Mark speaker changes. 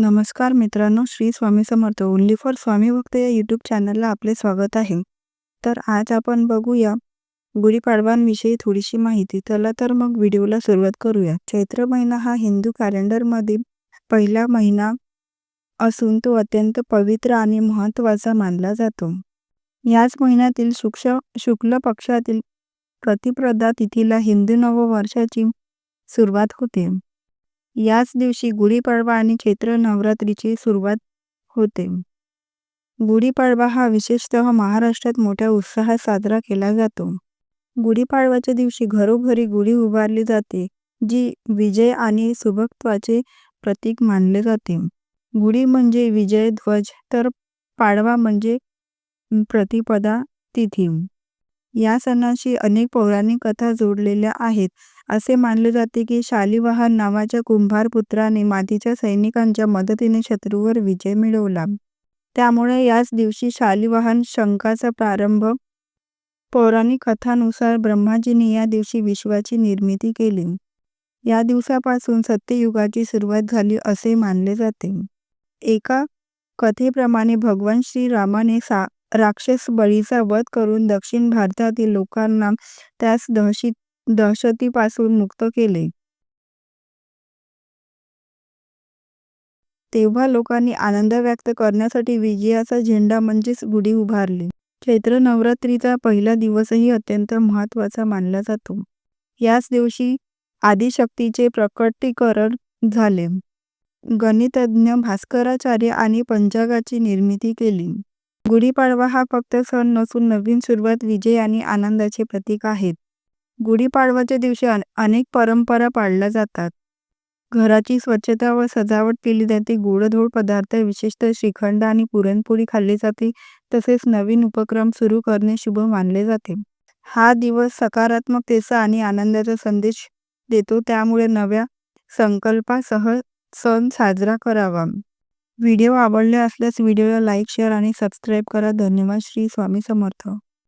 Speaker 1: नमस्कार मित्रांनो, Shri Swami Samarth only for Swami भक्त या यूट्यूब चॅनलला आपले स्वागत आहे. तर आज आपण बघूया गुढीपाडवांविषयी थोडीशी माहिती. चला तर मग व्हिडिओला सुरुवात करूया. चैत्र महिना हा हिंदू कॅलेंडरमधील पहिला महिना असून तो अत्यंत पवित्र आणि महत्त्वाचा मानला जातो. याच महिन्यातील शुक्ष शुक्ल पक्षातील प्रतिप्रदा तिथीला हिंदू नववर्षाची सुरुवात होते. याच दिवशी गुढीपाडवा आणि चैत्र नवरात्रीची सुरुवात होते. गुढीपाडवा हा विशेषतः महाराष्ट्रात मोठ्या उत्साहात साजरा केला जातो. गुढीपाडव्याच्या दिवशी घरोघरी गुढी उभारली जाते, जी विजय आणि सुभक्त्वाचे प्रतीक मानले जाते. गुढी म्हणजे विजय ध्वज तर पाडवा म्हणजे प्रतिपदा तिथी. या सणाशी अनेक पौराणिक कथा जोडलेल्या आहेत. असे मानले जाते की शालिवाहन नावाच्या कुंभार पुत्राने मातीच्या सैनिकांच्या मदतीने शत्रूवर विजय मिळवला. त्यामुळे याच दिवशी शालिवाहन शंकाचा प्रारंभ. पौराणिक कथानुसार ब्रह्माजीने या दिवशी विश्वाची निर्मिती केली. या दिवसापासून सत्ययुगाची सुरुवात झाली असे मानले जाते. एका कथेप्रमाणे भगवान श्रीरामाने सा राक्षस बळीचा वध करून दक्षिण भारतातील लोकांना त्यास दहशी दहशतीपासून मुक्त केले. तेव्हा लोकांनी आनंद व्यक्त करण्यासाठी विजयाचा झेंडा म्हणजेच गुढी उभारली. चैत्र नवरात्रीचा पहिला दिवसही अत्यंत महत्त्वाचा मानला जातो. याच दिवशी आदिशक्तीचे प्रकटीकरण झाले. गणितज्ञ भास्कराचार्य आणि पंचांगाची निर्मिती केली. गुढीपाडवा हा फक्त सण नसून नवीन सुरुवात, विजय आणि आनंदाचे प्रतीक आहे. गुढीपाडवाच्या दिवशी अनेक परंपरा पाळल्या जातात. घराची स्वच्छता व सजावट केली जाते. गोडधोड पदार्थ, विशेषतः श्रीखंड आणि पुरणपोळी खाल्ली जाते. तसेच नवीन उपक्रम सुरू करणे शुभ मानले जाते. हा दिवस सकारात्मकतेचा आणि आनंदाचा संदेश देतो, त्यामुळे नव्या संकल्पासह सण साजरा करावा. व्हिडिओ आवडले असल्यास व्हिडिओला लाईक, शेअर आणि सबस्क्राईब करा. धन्यवाद. श्री स्वामी समर्थ